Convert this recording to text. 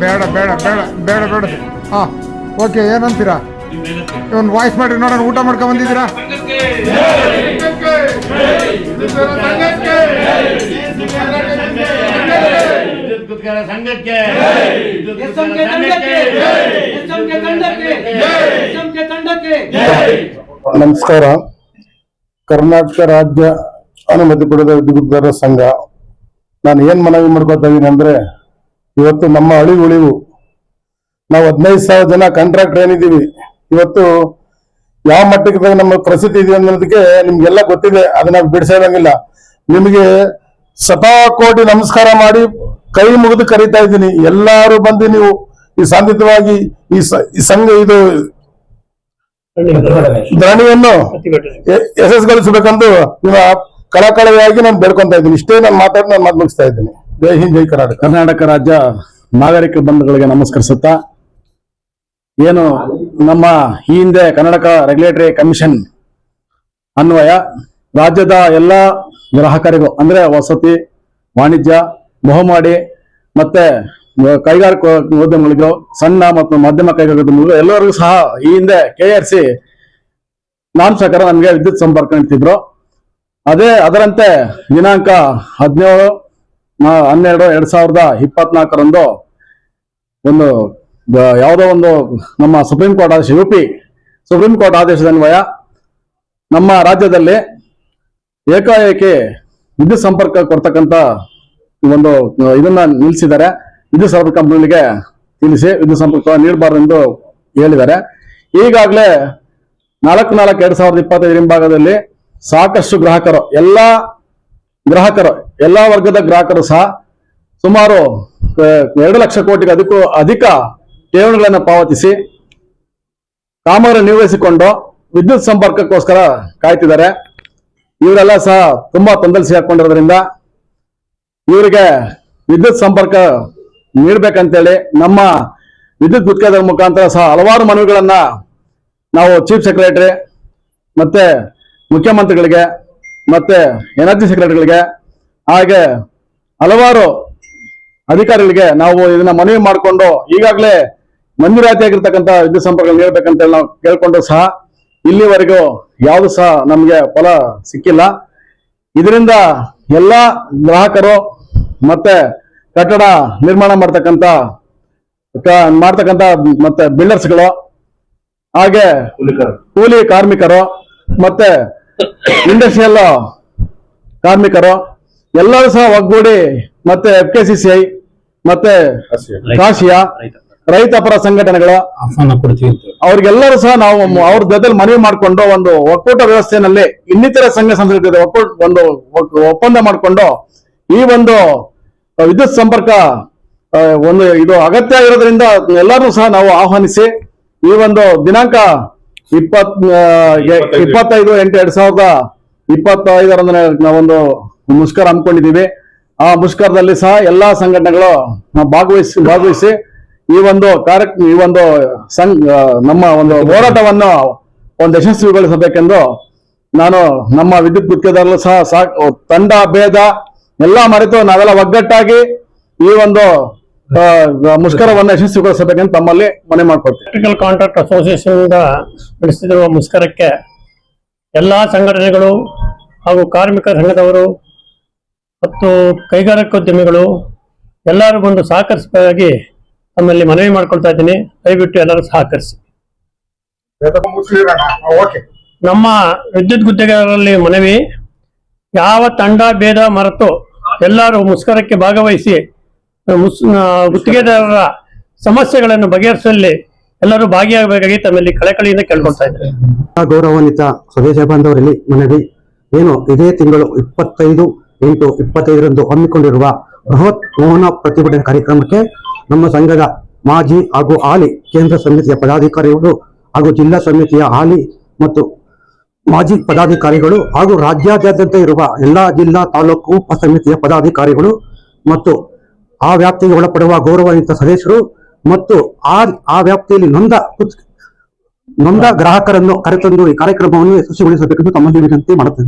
ಬೇಡ ಬೇಡ ಬೇಡ ಬೇಡ ಬೇಡ. ಹಾ, ಓಕೆ, ಏನಂತೀರಾ? ಇವನ್ ವಾಯ್ಸ್ ಮಾಡಿ ನೋಡೋಣ, ಊಟ ಮಾಡ್ಕೊಂಡ್ ಬಂದಿದ್ದೀರಾ? ನಮಸ್ಕಾರ. ಕರ್ನಾಟಕ ರಾಜ್ಯ ಅನುಮತಿ ಪಡೆದ ವಿದ್ಯುತ್ಗಾರರ ಸಂಘ ನಾನು ಏನ್ ಮನವಿ ಮಾಡ್ಕೊತಾ ಇದೀನಿ ಅಂದ್ರೆ ಇವತ್ತು ನಮ್ಮ ಅಳಿ ಉಳಿವು. ನಾವು ಹದಿನೈದು ಸಾವಿರ ಜನ ಕಾಂಟ್ರಾಕ್ಟರ್ ಏನಿದ್ದೀವಿ ಇವತ್ತು ಯಾವ ಮಟ್ಟಕ್ಕೆ ನಮ್ಮ ಪ್ರಸಿದ್ಧಿ ಇದೆ ಅನ್ನೋದಕ್ಕೆ ನಿಮ್ಗೆಲ್ಲ ಗೊತ್ತಿದೆ ಅದನ್ನ ಬಿಡಿಸಿರಂಗಿಲ್ಲ ನಿಮಗೆ ಶತಕೋಟಿ ನಮಸ್ಕಾರ ಮಾಡಿ ಕೈ ಮುಗಿದು ಕರೀತಾ ಇದ್ದೀನಿ ಎಲ್ಲಾರು ಬಂದು ನೀವು ಈ ಸಾಂದಿತವಾಗಿ ಈ ಸಂಘ ಇದು ಧರಣಿಯನ್ನು ಯಶಸ್ಗೊಳಿಸಬೇಕಂದು ನಿಮ್ಮ ಕಳಕಳಿಯಾಗಿ ನಾನು ಬೇಡ್ಕೊಂತ ಇದ್ದೀನಿ. ಇಷ್ಟೇ ನಾನು ಮಾತಾಡಿ ನಾನು ಮಾತು ಮುಗಿಸ್ತಾ ಇದ್ದೀನಿ. ಜೈ ಹಿಂದ್, ಜೈ ಕರ್ನಾಟಕ. ಕರ್ನಾಟಕ ರಾಜ್ಯ ನಾಗರಿಕ ಬಂಧುಗಳಿಗೆ ನಮಸ್ಕರಿಸುತ್ತಾ, ಏನು ನಮ್ಮ ಈ ಹಿಂದೆ ಕರ್ನಾಟಕ ರೆಗ್ಯುಲೇಟರಿ ಕಮಿಷನ್ ಅನ್ವಯ, ರಾಜ್ಯದ ಎಲ್ಲ ಗ್ರಾಹಕರಿಗೂ, ಅಂದ್ರೆ ವಸತಿ, ವಾಣಿಜ್ಯ, ಬಹುಮಾಡಿ ಮತ್ತೆ ಕೈಗಾರಿಕಾ ಉದ್ಯಮಗಳಿಗೂ, ಸಣ್ಣ ಮತ್ತು ಮಧ್ಯಮ ಕೈಗಾರಿಕಾ ಉದ್ಯಮಗಳಿಗೂ, ಎಲ್ಲರಿಗೂ ಸಹ ಈ ಹಿಂದೆ ಕೆ ಆರ್ ಸಿ ನಾನ್ ವಿದ್ಯುತ್ ಸಂಪರ್ಕ ನೀಡ್ತಿದ್ರು. ಅದೇ ಅದರಂತೆ ದಿನಾಂಕ ಹದಿನೇಳು ಹನ್ನೆರಡು, ಎರಡ್ ಸಾವಿರದ ಇಪ್ಪತ್ನಾಲ್ಕರಂದು ಒಂದು ಯಾವುದೋ ಒಂದು ನಮ್ಮ ಸುಪ್ರೀಂ ಕೋರ್ಟ್ ಆದೇಶ, ಯು ಪಿ, ಸುಪ್ರೀಂ ಕೋರ್ಟ್ ಆದೇಶದ ಅನ್ವಯ ನಮ್ಮ ರಾಜ್ಯದಲ್ಲಿ ಏಕಾಏಕಿ ವಿದ್ಯುತ್ ಸಂಪರ್ಕ ಕೊಡ್ತಕ್ಕಂತ ಒಂದು ಇದನ್ನ ನಿಲ್ಲಿಸಿದ್ದಾರೆ ವಿದ್ಯುತ್ ಸಂಪರ್ಕ ಕಂಪ್ನಿಗಳಿಗೆ ತಿಳಿಸಿ ವಿದ್ಯುತ್ ಸಂಪರ್ಕ ನೀಡಬಾರದೆಂದು ಹೇಳಿದ್ದಾರೆ. ಈಗಾಗಲೇ ನಾಲ್ಕು ನಾಲ್ಕು ಎರಡ್ ಸಾವಿರದ ಇಪ್ಪತ್ತೈದರ ಹಿಂಭಾಗದಲ್ಲಿ ಸಾಕಷ್ಟು ಗ್ರಾಹಕರು, ಎಲ್ಲ ಗ್ರಾಹಕರು, ಎಲ್ಲ ವರ್ಗದ ಗ್ರಾಹಕರು ಸಹ ಸುಮಾರು ಎರಡು ಲಕ್ಷ ಕೋಟಿಗೆ ಅದಕ್ಕೂ ಅಧಿಕ ಠೇವಣಿಗಳನ್ನು ಪಾವತಿಸಿ ಕಾಮಗಾರಿ ನಿರ್ವಹಿಸಿಕೊಂಡು ವಿದ್ಯುತ್ ಸಂಪರ್ಕಕ್ಕೋಸ್ಕರ ಕಾಯ್ತಿದ್ದಾರೆ. ಇವರೆಲ್ಲ ಸಹ ತುಂಬಾ ತೊಂದರೆ ಹಾಕೊಂಡಿರೋದ್ರಿಂದ ಇವರಿಗೆ ವಿದ್ಯುತ್ ಸಂಪರ್ಕ ನೀಡಬೇಕಂತೇಳಿ ನಮ್ಮ ವಿದ್ಯುತ್ ಗುತ್ತಿಗೆದಾರ ಮುಖಾಂತರ ಸಹ ಹಲವಾರು ಮನವಿಗಳನ್ನ ನಾವು ಚೀಫ್ ಸೆಕ್ರೆಟರಿ ಮತ್ತೆ ಮುಖ್ಯಮಂತ್ರಿಗಳಿಗೆ ಮತ್ತೆ ಎನರ್ಜಿ ಸೆಕ್ರೆಟರಿಗಳಿಗೆ ಹಾಗೆ ಹಲವಾರು ಅಧಿಕಾರಿಗಳಿಗೆ ನಾವು ಇದನ್ನ ಮನವಿ ಮಾಡಿಕೊಂಡು ಈಗಾಗಲೇ ಮಂಜೂರಾತಿಯಾಗಿರ್ತಕ್ಕಂಥ ವಿದ್ಯುತ್ ಸಂಪರ್ಕ ನೀಡಬೇಕಂತ ನಾವು ಕೇಳ್ಕೊಂಡು ಸಹ ಇಲ್ಲಿವರೆಗೂ ಯಾವುದು ಸಹ ನಮಗೆ ಫಲ ಸಿಕ್ಕಿಲ್ಲ. ಇದರಿಂದ ಎಲ್ಲ ಗ್ರಾಹಕರು ಮತ್ತೆ ಕಟ್ಟಡ ನಿರ್ಮಾಣ ಮಾಡ್ತಕ್ಕಂಥ ಮಾಡ್ತಕ್ಕಂಥ ಮತ್ತೆ ಬಿಲ್ಡರ್ಸ್ಗಳು ಹಾಗೆ ಕೂಲಿ ಕಾರ್ಮಿಕರು ಮತ್ತೆ ಇಂಡಸ್ಟ್ರಿಯಲ್ ಕಾರ್ಮಿಕರು ಎಲ್ಲರೂ ಸಹ ಒಗ್ಗೂಡಿ ಮತ್ತೆ F K C C I ಮತ್ತೆ ಕಾಶಿಯಾ ರೈತ ಪರ ಸಂಘಟನೆಗಳು ಅವ್ರಿಗೆಲ್ಲರೂ ಸಹ ನಾವು ಅವ್ರ ಜೊತೆ ಮನವಿ ಮಾಡಿಕೊಂಡು ಒಂದು ಒಕ್ಕೂಟ ವ್ಯವಸ್ಥೆಯಲ್ಲಿ ಇನ್ನಿತರ ಸಂಘ ಸಂಸ್ಥೆ ಒಕ್ಕೂಟ ಒಂದು ಒಪ್ಪಂದ ಮಾಡಿಕೊಂಡು ಈ ಒಂದು ವಿದ್ಯುತ್ ಸಂಪರ್ಕ ಒಂದು ಇದು ಅಗತ್ಯ ಇರೋದ್ರಿಂದ ಎಲ್ಲರೂ ಸಹ ನಾವು ಆಹ್ವಾನಿಸಿ ಈ ಒಂದು ದಿನಾಂಕ ಇಪ್ಪತ್ ಇಪ್ಪತ್ತೈದು. ಎಂಟು ಎರಡ್ ಸಾವಿರದ ಇಪ್ಪತ್ತೈದರಂದು ನಾವೊಂದು ಮುಷ್ಕರ ಹಮ್ಮಿಕೊಂಡಿದ್ದೀವಿ. ಆ ಮುಷ್ಕರದಲ್ಲಿ ಸಹ ಎಲ್ಲಾ ಸಂಘಟನೆಗಳು ನಾವು ಭಾಗವಹಿಸಿ ಭಾಗವಹಿಸಿ ಈ ಒಂದು ಕಾರ್ಯ ಈ ಒಂದು ಸಂಘ ನಮ್ಮ ಒಂದು ಹೋರಾಟವನ್ನು ಒಂದು ಯಶಸ್ವಿಗೊಳಿಸಬೇಕೆಂದು ನಾನು ನಮ್ಮ ವಿದ್ಯುತ್ ಗುತ್ತಿಗೆದಾರರು ಸಹ ತಂಡ ಭೇದ ಎಲ್ಲಾ ಮರೆತು ನಾವೆಲ್ಲ ಒಗ್ಗಟ್ಟಾಗಿ ಈ ಒಂದು ಮುಷ್ಕರವನ್ನು ಯಶಸ್ವಿಗೊಳಿಸಬೇಕಂತ ತಮ್ಮಲ್ಲಿ ಮನೆ ಮಾಡ್ಕೊಳ್ತೀವಿ ಎಲೆಕ್ಟ್ರಿಕಲ್ ಕಾಂಟ್ರಾಕ್ಟ್ ಅಸೋಸಿಯೇಷನ್ ಇಂದ ನಡೆಸುತ್ತಿರುವ ಮುಷ್ಕರಕ್ಕೆ ಎಲ್ಲಾ ಸಂಘಟನೆಗಳು ಹಾಗೂ ಕಾರ್ಮಿಕ ಸಂಘದವರು ಮತ್ತು ಕೈಗಾರಿಕೋದ್ಯಮಿಗಳು ಎಲ್ಲರೂ ಬಂದು ಸಹಕರಿಸಬೇಕಾಗಿ ತಮ್ಮಲ್ಲಿ ಮನವಿ ಮಾಡ್ಕೊಳ್ತಾ ಇದ್ದೀನಿ. ದಯವಿಟ್ಟು ಎಲ್ಲರೂ ಸಹಕರಿಸಿ. ನಮ್ಮ ವಿದ್ಯುತ್ ಗುತ್ತಿಗೆದಾರರಲ್ಲಿ ಮನವಿ, ಯಾವ ತಂಡ, ಭೇದ, ಮರೆತು ಎಲ್ಲರೂ ಮುಷ್ಕರಕ್ಕೆ ಭಾಗವಹಿಸಿ ಗುತ್ತಿಗೆದಾರರ ಸಮಸ್ಯೆಗಳನ್ನು ಬಗೆಹರಿಸುವಲ್ಲಿ ಎಲ್ಲರೂ ಭಾಗಿಯಾಗಬೇಕಾಗಿ ತಮ್ಮಲ್ಲಿ ಕಳಕಳಿಯಿಂದ ಕೇಳ್ಕೊಳ್ತಾ ಇದ್ದಾರೆ. ಗೌರವಾನ್ವಿತ ಸ್ವದೇಶ ಬಾಂಧವರಲ್ಲಿ ಮನವಿ, ಏನು ಇದೇ ತಿಂಗಳು ಇಪ್ಪತ್ತೈದು, ಎಂಟು ಇಪ್ಪತ್ತೈದರಂದು ಹಮ್ಮಿಕೊಂಡಿರುವ ಬೃಹತ್ ಮೋಹನ ಪ್ರತಿಭಟನೆ ಕಾರ್ಯಕ್ರಮಕ್ಕೆ ನಮ್ಮ ಸಂಘದ ಮಾಜಿ ಹಾಗೂ ಹಾಲಿ ಕೇಂದ್ರ ಸಮಿತಿಯ ಪದಾಧಿಕಾರಿಗಳು ಹಾಗೂ ಜಿಲ್ಲಾ ಸಮಿತಿಯ ಹಾಲಿ ಮತ್ತು ಮಾಜಿ ಪದಾಧಿಕಾರಿಗಳು ಹಾಗೂ ರಾಜ್ಯಾದ್ಯಂತ ಇರುವ ಎಲ್ಲಾ ಜಿಲ್ಲಾ ತಾಲೂಕು ಉಪ ಸಮಿತಿಯ ಪದಾಧಿಕಾರಿಗಳು ಮತ್ತು ಆ ವ್ಯಾಪ್ತಿಗೆ ಒಳಪಡುವ ಗೌರವಾನ್ವಿತ ಸದಸ್ಯರು ಮತ್ತು ಆ ಆ ವ್ಯಾಪ್ತಿಯಲ್ಲಿ ನೊಂದ ನೊಂದ ಗ್ರಾಹಕರನ್ನು ಕರೆತಂದು ಈ ಕಾರ್ಯಕ್ರಮವನ್ನು ಯಶಸ್ವಿಗೊಳಿಸಬೇಕೆಂದು ತಮ್ಮಲ್ಲಿ ವಿನಂತಿ ಮಾಡುತ್ತಿದೆ